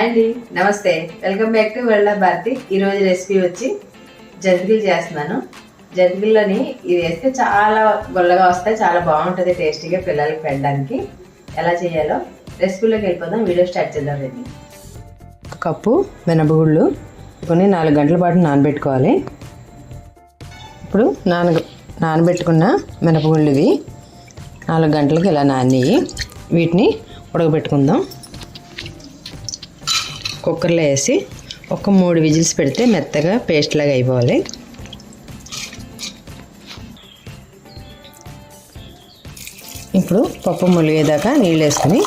Hi అండి. నమస్తే. Welcome back to వెళ్ళ భారతి. ఈరోజు రెసిపీ వచ్చి జంతికలు చేస్తున్నాను. జంతికల్లోని ఇది వేస్తే చాలా గొల్లగా వస్తాయి చాలా బాగుంటుంది టేస్టీగా పిల్లలకి పెట్టడానికి ఎలా చేయాలో రెసిపీలోకి వెళ్ళిపోదాం. వీడియో స్టార్ట్ చేద్దాం రండి. కప్పు మినపగుళ్ళు కొన్ని నాలుగు గంటల పాటు నానబెట్టుకోవాలి. ఇప్పుడు నాన నానబెట్టుకున్న మినపగుళ్ళు ఇవి నాలుగు గంటలకు ఇలా నానియి వీటిని ఉడకబెట్టుకుందాం. కుక్కర్లో వేసి ఒక మూడు విజిల్స్ పెడితే మెత్తగా పేస్ట్ లాగా అయిపోవాలి. ఇప్పుడు పప్పు ములిగేదాకా నీళ్ళు వేసుకుని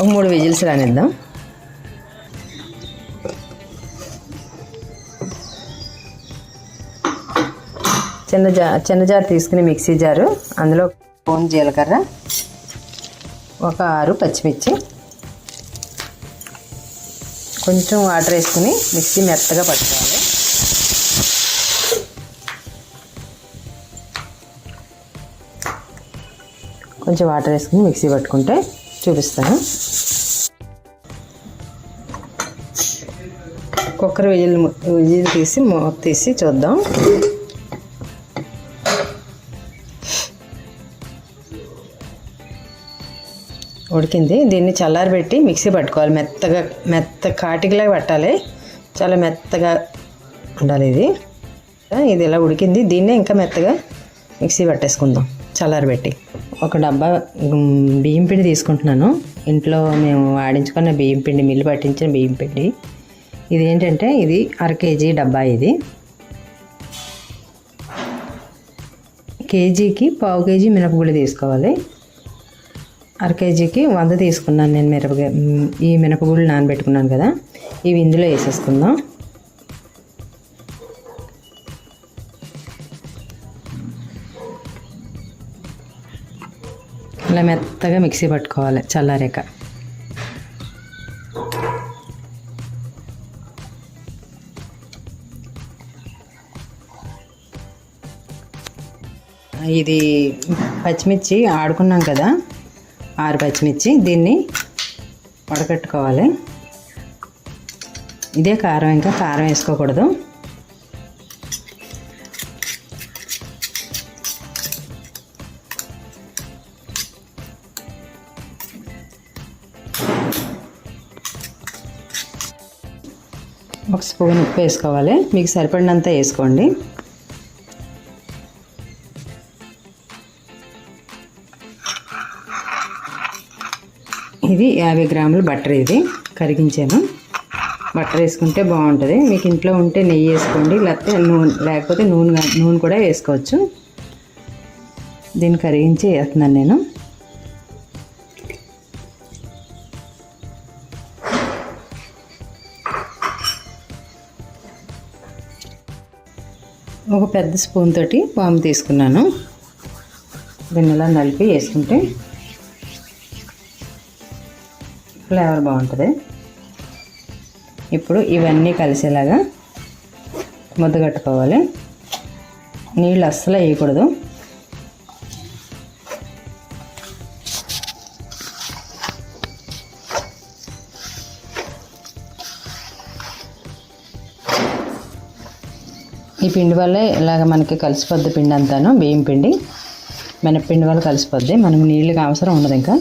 ఒక మూడు విజిల్స్ రానిద్దాం. చిన్న జా చిన్న జార్ తీసుకుని మిక్సీ జారు అందులో స్పూన్ జీలకర్ర ఒక ఆరు పచ్చిమిర్చి కొంచెం వాటర్ వేసుకుని మిక్సీ మెత్తగా పట్టుకోవాలి. కొంచెం వాటర్ వేసుకుని మిక్సీ పట్టుకుంటే చూపిస్తాను. కుక్కర్ విజిల్ విజిల్ తీసి మూత తీసి చూద్దాం. ఉడికింది. దీన్ని చల్లారబెట్టి మిక్సీ పట్టుకోవాలి. మెత్తగా మెత్త కాటికిలా పట్టాలి. చాలా మెత్తగా ఉండాలి ఇది. ఇది ఇలా ఉడికింది. దీన్నే ఇంకా మెత్తగా మిక్సీ పట్టేసుకుందాం. చల్లారబెట్టి ఒక డబ్బా బియ్యం పిండి తీసుకుంటున్నాను. ఇంట్లో మేము ఆడించుకున్న బియ్యం పిండి మిల్లు పట్టించిన బియ్యం పిండి. ఇది ఏంటంటే ఇది అర కేజీ డబ్బా ఇది. కేజీకి పావు కేజీ మినపగుళ్ళు తీసుకోవాలి. అర కేజీకి వంద తీసుకున్నాను నేను మిరపకాయ ఈ మినపగుళ్ళు నానబెట్టుకున్నాను కదా. ఇవి ఇందులో వేసేసుకుందాం. ఇలా మెత్తగా మిక్సీ పట్టుకోవాలి చల్లారాక. ఇది పచ్చిమిర్చి ఆడుకున్నాం కదా. ఆరు పచ్చిమిర్చి దీన్ని వడకట్టుకోవాలి. ఇదే కారం ఇంకా కారం వేసుకోకూడదు. ఒక స్పూన్ ఉప్పు వేసుకోవాలి. మీకు సరిపడినంత వేసుకోండి. ఇది యాభై గ్రాముల బటర్ ఇది. కరిగించాను. బటర్ వేసుకుంటే బాగుంటుంది. మీకు ఇంట్లో ఉంటే నెయ్యి వేసుకోండి. లేకపోతే నూనె లేకపోతే నూనె నూనె కూడా వేసుకోవచ్చు. దీన్ని కరిగించి వేస్తున్నాను నేను. ఒక పెద్ద స్పూన్ తోటి పాము తీసుకున్నాను. దీన్ని ఇలా నలిపి వేసుకుంటే ఫ్లేవర్ బాగుంటుంది. ఇప్పుడు ఇవన్నీ కలిసేలాగా ముద్ద కట్టుకోవాలి. నీళ్ళు అస్సలు వేయకూడదు. ఈ పిండి వల్లే ఇలాగ మనకి కలిసిపోద్ది పిండి అంతాను బియ్యం పిండి. మినప్పిండి వల్ల కలిసిపోద్ది. మనకు నీళ్ళకి అవసరం ఉండదు ఇంకా.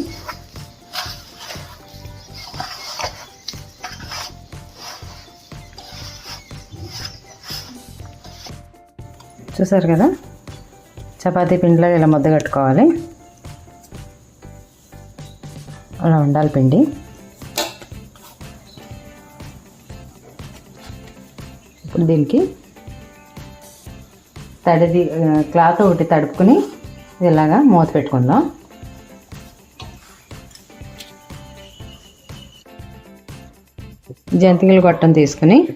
చూసారు కదా? చపాతీ పిండిలో ఇలా ముద్ద కట్టుకోవాలి. అలా ఉండాలి పిండి. ఇప్పుడు దీనికి తడిది క్లాత్ ఒకటి తడుపుకుని ఇలాగా మూత పెట్టుకుందాం. జంతికలు గొట్టం తీసుకుని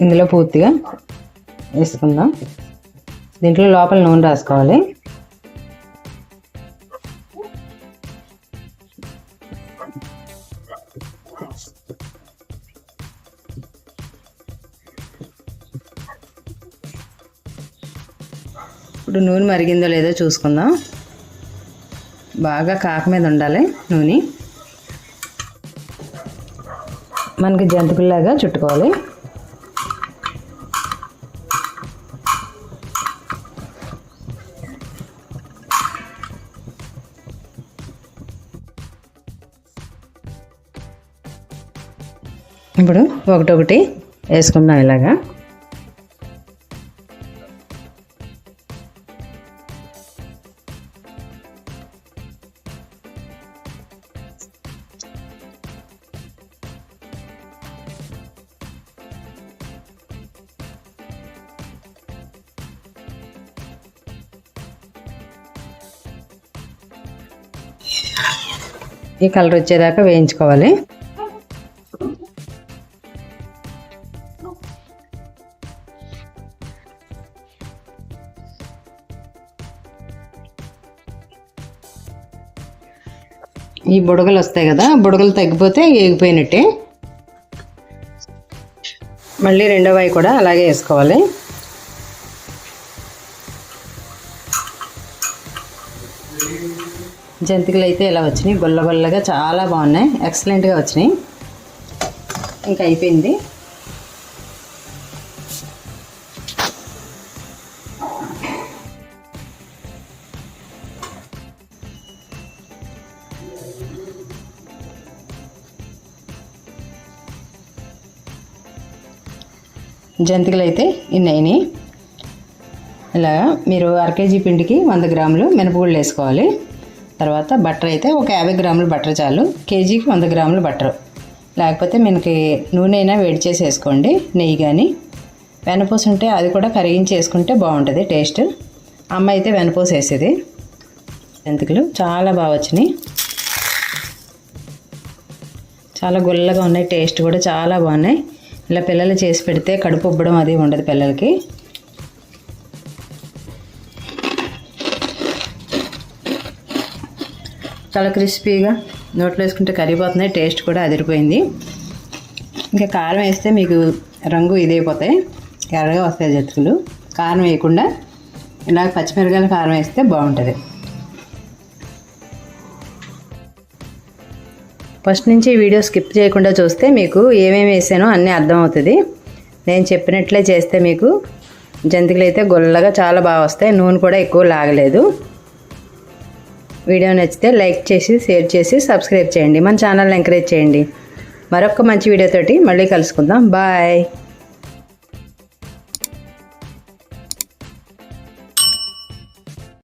ఇందులో పూర్తిగా వేసుకుందాం. దీంట్లో లోపల నూనె రాసుకోవాలి. ఇప్పుడు నూనె మరిగిందో లేదో చూసుకుందాం. బాగా కాక మీద ఉండాలి నూనె. మనకి జంతికల్లాగా చుట్టుకోవాలి. ఇప్పుడు ఒకటొకటి వేసుకుందాం ఇలాగా. ఈ కలర్ వచ్చేదాకా వేయించుకోవాలి. ఈ బుడగలు వస్తాయి కదా బుడగలు తగ్గిపోతే ఏగిపోయినట్టే మళ్ళీ రెండో వాయి కూడా అలాగే వేసుకోవాలి. జంతికలు అయితే ఇలా వచ్చినాయి గొల్ల గొల్లగా చాలా బాగున్నాయి ఎక్సలెంట్గా వచ్చినాయి. ఇంకా అయిపోయింది. జంతికలు అయితే ఇన్నైని ఇలాగా ఇలా మీరు అర కేజీ పిండికి వంద గ్రాములు మినపగుళ్ళు వేసుకోవాలి. తర్వాత బటర్ అయితే ఒక యాభై గ్రాములు బటర్ చాలు. కేజీకి వంద గ్రాములు బటర్. లేకపోతే మనకి నూనె అయినా వేడి చేసి వేసుకోండి నెయ్యి కానీ వెనపూస ఉంటే అది కూడా కరిగించి వేసుకుంటే బాగుంటుంది టేస్ట్. అమ్మ అయితే వెనపూస వేసేది. జంతికలు చాలా బాగా వచ్చినాయి. చాలా గుల్లగా ఉన్నాయి టేస్ట్ కూడా చాలా బాగున్నాయి. ఇలా పిల్లలు చేసి పెడితే కడుపు ఉబ్బడం అది ఉండదు పిల్లలకి. చాలా క్రిస్పీగా నోట్లో వేసుకుంటే కరిగిపోతున్నాయి టేస్ట్ కూడా అదిరిపోయింది. ఇంకా కారం వేస్తే మీకు రంగు ఇదైపోతాయి. ఎర్రగా వస్తాయి జతుకులు కారం వేయకుండా ఇలా పచ్చిమిరకాయల కారం వేస్తే బాగుంటుంది. ఫస్ట్ నుంచి వీడియో స్కిప్ చేయకుండా చూస్తే మీకు ఏమేమి వేసానో అన్నీ అర్థమవుతుంది. నేను చెప్పినట్లే చేస్తే మీకు జంతికలు అయితే గొల్లగా చాలా బాగా వస్తాయి. నూనె కూడా ఎక్కువ లాగలేదు. వీడియో నచ్చితే లైక్ చేసి షేర్ చేసి సబ్స్క్రైబ్ చేయండి. మన ఛానల్ని ఎంకరేజ్ చేయండి. మరొక మంచి వీడియోతోటి మళ్ళీ కలుసుకుందాం. బాయ్.